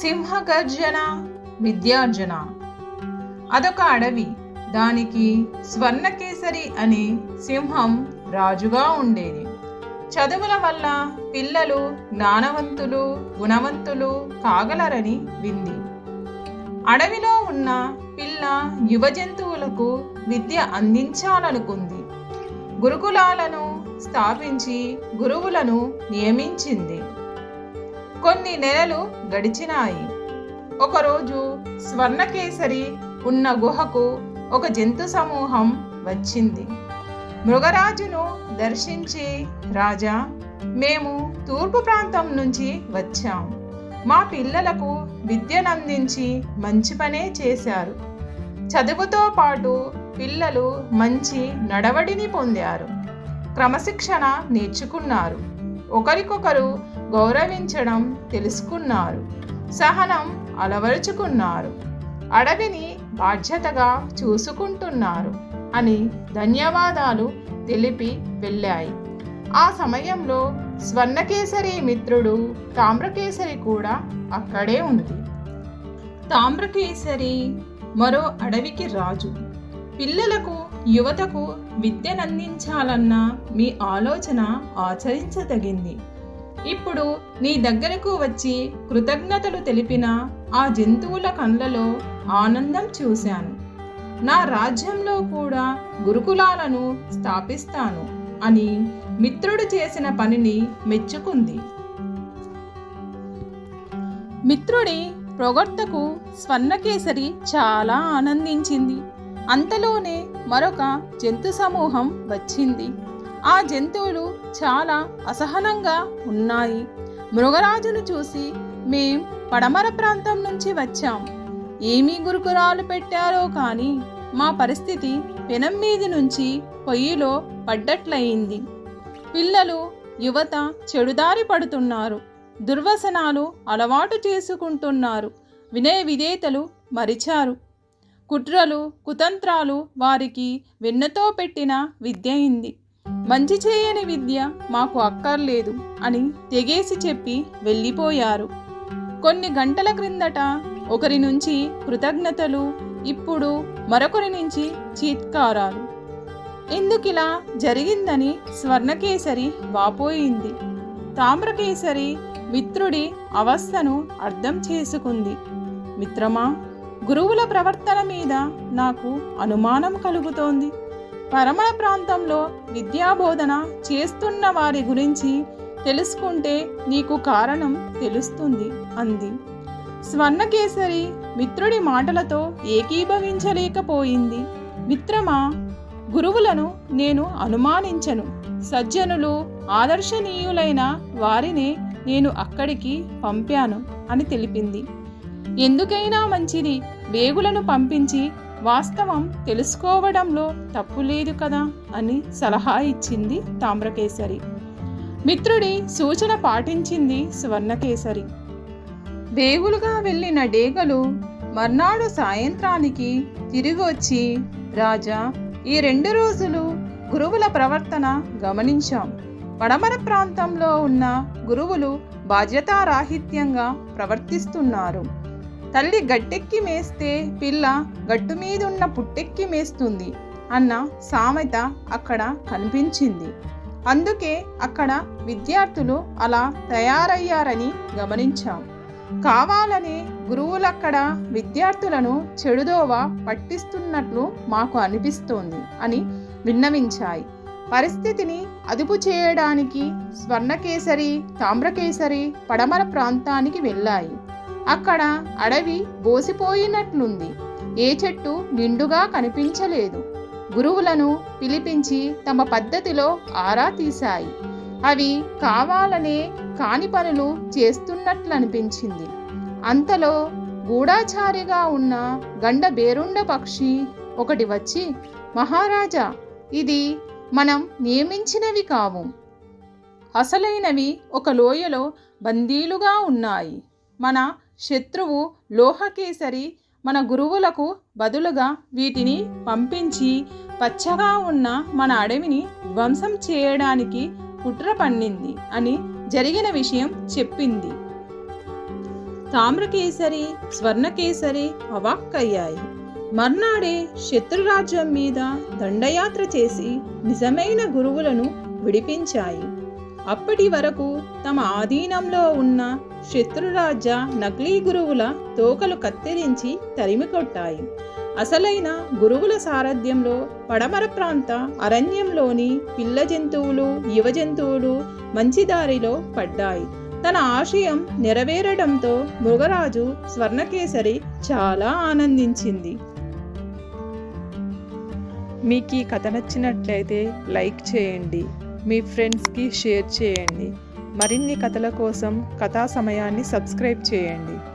సింహగర్జన విద్యార్జన. అదొక అడవి. దానికి స్వర్ణకేసరి అనే సింహం రాజుగా ఉండేది. చదువుల వల్ల పిల్లలు జ్ఞానవంతులు గుణవంతులు కాగలరని వింది. అడవిలో ఉన్న పిల్ల యువ జంతువులకు విద్య అందించాలనుకుంది. గురుకులాలను స్థాపించి గురువులను నియమించింది. కొన్ని నెలలు గడిచినాయి. ఒకరోజు స్వర్ణకేసరి ఉన్న గుహకు ఒక జంతు సమూహం వచ్చింది. మృగరాజును దర్శించి రాజా మేము తూర్పు ప్రాంతం నుంచి వచ్చాం. మా పిల్లలకు విద్యనందించి మంచి పనే చేశారు. చదువుతో పాటు పిల్లలు మంచి నడవడిని పొందారు. క్రమశిక్షణ నేర్చుకున్నారు. ఒకరికొకరు గౌరవించడం తెలుసుకున్నారు. సహనం అలవరుచుకున్నారు. అడవిని బాధ్యతగా చూసుకుంటున్నారు అని ధన్యవాదాలు తెలిపి వెళ్ళాయి. ఆ సమయంలో స్వర్ణకేసరి మిత్రుడు తామ్రకేసరి కూడా అక్కడే ఉంది. తామ్రకేసరి మరో అడవికి రాజు. పిల్లలకు యువతకు విద్యనందించాలన్న మీ ఆలోచన ఆచరించదగింది. ఇప్పుడు నీ దగ్గరకు వచ్చి కృతజ్ఞతలు తెలిపిన ఆ జంతువుల కళ్ళలో ఆనందం చూశాను. నా రాజ్యంలో కూడా గురుకులాలను స్థాపిస్తాను అని మిత్రుడు చేసిన పనిని మెచ్చుకుంది. మిత్రుడి ప్రొగర్తకు స్వర్ణకేసరి చాలా ఆనందించింది. అంతలోనే మరొక జంతు సమూహం వచ్చింది. ఆ జంతువులు చాలా అసహనంగా ఉన్నాయి. మృగరాజును చూసి మేం పడమర ప్రాంతం నుంచి వచ్చాం. ఏమీ గురుకురాలు పెట్టారో కానీ మా పరిస్థితి పెనం మీది నుంచి పొయ్యిలో పడ్డట్లయింది. పిల్లలు యువత చెడుదారి పడుతున్నారు. దుర్వసనాలు అలవాటు చేసుకుంటున్నారు. వినయ విధేతలు మరిచారు. కుట్రలు కుతంత్రాలు వారికి వెన్నతో పెట్టిన విద్య అయింది. మంచి చేయని విద్య మాకు అక్కర్లేదు అని తెగేసి చెప్పి వెళ్ళిపోయారు. కొన్ని గంటల క్రిందట ఒకరి నుంచి కృతజ్ఞతలు ఇప్పుడు మరొకరి నుంచి చీత్కారాలు. ఎందుకిలా జరిగిందని స్వర్ణకేసరి వాపోయింది. తామ్రకేసరి మిత్రుడి అవస్థను అర్థం చేసుకుంది. మిత్రమా గురువుల ప్రవర్తన మీద నాకు అనుమానం కలుగుతోంది. పరమళ ప్రాంతంలో విద్యాబోధన చేస్తున్న వారి గురించి తెలుసుకుంటే నీకు కారణం తెలుస్తుంది అంది. స్వర్ణకేసరి మిత్రుడి మాటలతో ఏకీభవించలేకపోయింది. మిత్రమా గురువులను నేను అనుమానించను. సజ్జనులు ఆదర్శనీయులైన వారినే నేను అక్కడికి పంపాను అని తెలిపింది. ఎందుకైనా మంచిది వేగులను పంపించి వాస్తవం తెలుసుకోవడంలో తప్పు లేదు కదా అని సలహా ఇచ్చింది తామ్రకేసరి. మిత్రుడి సూచన పాటించింది స్వర్ణకేసరి. వేగులుగా వెళ్ళిన డేగలు మర్నాడు సాయంత్రానికి తిరిగి వచ్చి రాజా ఈ రెండు రోజులు గురువుల ప్రవర్తన గమనించాం. పడమర ప్రాంతంలో ఉన్న గురువులు బాధ్యతారాహిత్యంగా ప్రవర్తిస్తున్నారు. తల్లి గట్టెక్కి మేస్తే పిల్ల గట్టు మీదున్న పుట్టెక్కి మేస్తుంది అన్న సామెత అక్కడ కనిపించింది. అందుకే అక్కడ విద్యార్థులు అలా తయారయ్యారని గమనించాం. కావాలనే గురువులక్కడ విద్యార్థులను చెడుదోవ పట్టిస్తున్నట్లు మాకు అనిపిస్తోంది అని విన్నవించాయి. పరిస్థితిని అదుపు చేయడానికి స్వర్ణకేసరి తామ్రకేసరి పడమర ప్రాంతానికి వెళ్ళాయి. అక్కడ అడవి బోసిపోయినట్లుంది. ఏ చెట్టు నిండుగా కనిపించలేదు. గురువులను పిలిపించి తమ పద్ధతిలో ఆరా తీశాయి. అవి కావాలనే కాని పనులు చేస్తున్నట్లనిపించింది. అంతలో గూఢాచారిగా ఉన్న గండ బేరుండ పక్షి ఒకటి వచ్చి మహారాజా ఇది మనం నియమించినవి కావు. అసలైనవి ఒక లోయలో బందీలుగా ఉన్నాయి. మన శత్రువు లోహకేసరి మన గురువులకు బదులుగా వీటిని పంపించి పచ్చగా ఉన్న మన అడవిని ధ్వంసం చేయడానికి కుట్ర పన్నింది అని జరిగిన విషయం చెప్పింది. తామ్రకేసరి స్వర్ణకేసరి అవాక్కయ్యాయి. మర్నాడే శత్రురాజ్యం మీద దండయాత్ర చేసి నిజమైన గురువులను విడిపించాయి. అప్పటి వరకు తమ ఆధీనంలో ఉన్న శత్రురాజ్య నకిలీ గురువుల తోకలు కత్తిరించి తరిమికొట్టాయి అసలైన గురువుల సారథ్యంలో పడమర ప్రాంత అరణ్యంలోని పిల్ల జంతువులు యువ జంతువులు మంచి దారిలో పడ్డాయి. తన ఆశయం నెరవేరడంతో మృగరాజు స్వర్ణకేసరి చాలా ఆనందించింది. మీకు ఈ కథ నచ్చినట్లయితే లైక్ చేయండి. మీ ఫ్రెండ్స్కి షేర్ చేయండి. మరిన్ని కథల కోసం కథా సమయాన్ని సబ్స్క్రైబ్ చేయండి.